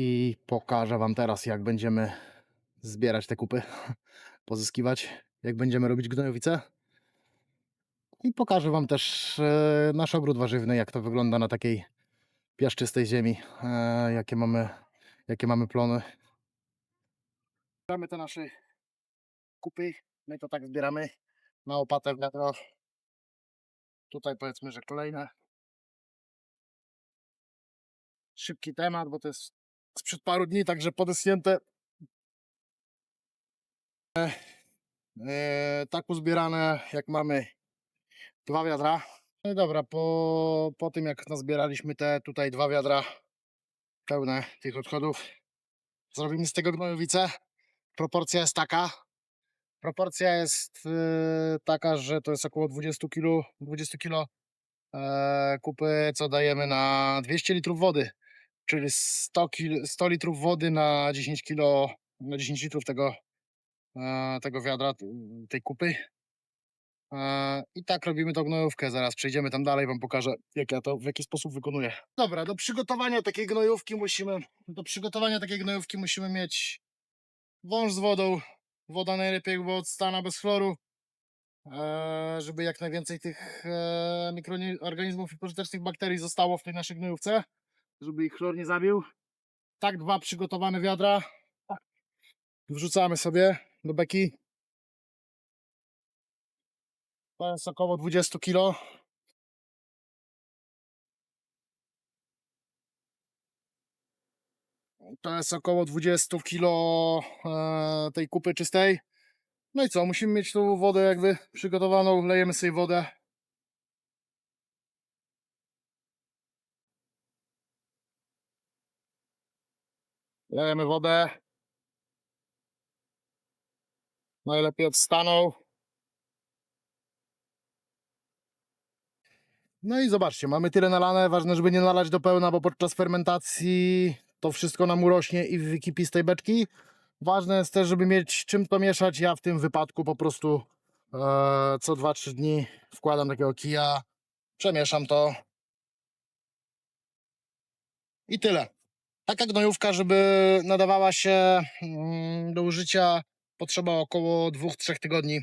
i pokażę Wam teraz, jak będziemy zbierać te kupy, pozyskiwać, jak będziemy robić gnojowice. I pokażę Wam też e, nasz ogród warzywny, jak to wygląda na takiej piaszczystej ziemi, e, jakie mamy, jakie mamy plony. Zbieramy te nasze kupy, my to tak zbieramy na opatę wiadro. Tutaj powiedzmy, że kolejne. Szybki temat, bo to jest sprzed paru dni, także podeschnięte. E, e, tak uzbierane, jak mamy dwa wiadra. No dobra, po, po tym jak nazbieraliśmy te tutaj dwa wiadra pełne tych odchodów, zrobimy z tego gnojowice. Proporcja jest taka. Proporcja jest e, taka, że to jest około 20 kg, 20 kg e, kupy, co dajemy na 200 litrów wody, czyli 100, kil, 100 litrów wody na 10 kg, na 10 litrów tego, e, tego wiadra, tej kupy. E, I tak robimy tą gnojówkę. Zaraz przejdziemy tam dalej, wam pokażę, jak ja to w jaki sposób wykonuję. Dobra, do przygotowania takiej gnojówki musimy, do przygotowania takiej gnojówki musimy mieć wąż z wodą. Woda najlepiej była odstana bez chloru, e, żeby jak najwięcej tych mikroorganizmów i pożytecznych bakterii zostało w tej naszej gnojówce, żeby ich chlor nie zabił. Tak, dwa przygotowane wiadra. Wrzucamy sobie do beki. To jest około 20 kg. To jest około 20 kg e, tej kupy czystej. No i co, musimy mieć tu wodę jakby przygotowaną, lejemy sobie wodę. Lejemy wodę. Najlepiej odstaną. No i zobaczcie, mamy tyle nalane, ważne, żeby nie nalać do pełna, bo podczas fermentacji to wszystko nam urośnie i wykipi z tej beczki. Ważne jest też, żeby mieć czym to mieszać. Ja w tym wypadku po prostu e, co 2-3 dni wkładam takiego kija, przemieszam to i tyle. Taka gnojówka, żeby nadawała się mm, do użycia, potrzeba około 2-3 tygodni.